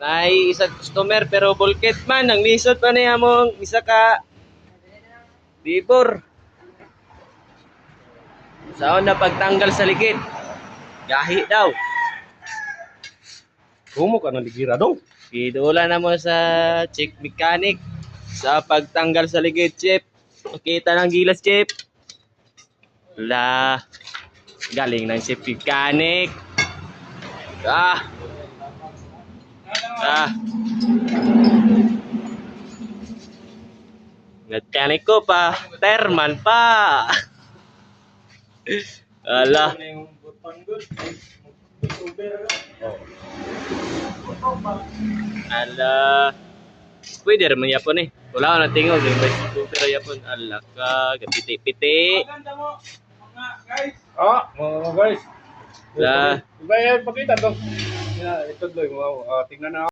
Nay isa customer pero bulkit man ang lisod pa niya mong isa ka Bibor. Saan na pagtanggal sa ligid? Gahi daw. Kumo ka ng ligira dong. Idula na mo sa chick mechanic sa pagtanggal sa ligid, chip. Makita ng gilas, chip. La. Galing ng chip mechanic. Ah. Ah. Mechanic ko pa. Terman pa. Ala. Ala. Pwede rin man yapon eh. Wala ko na tingog. Rice cooker yapon. Ala ka. Piti-piti. Ah, mga guys. La. Iba yan, pakita. Yeah, ito doy mo. Ah, tingnan na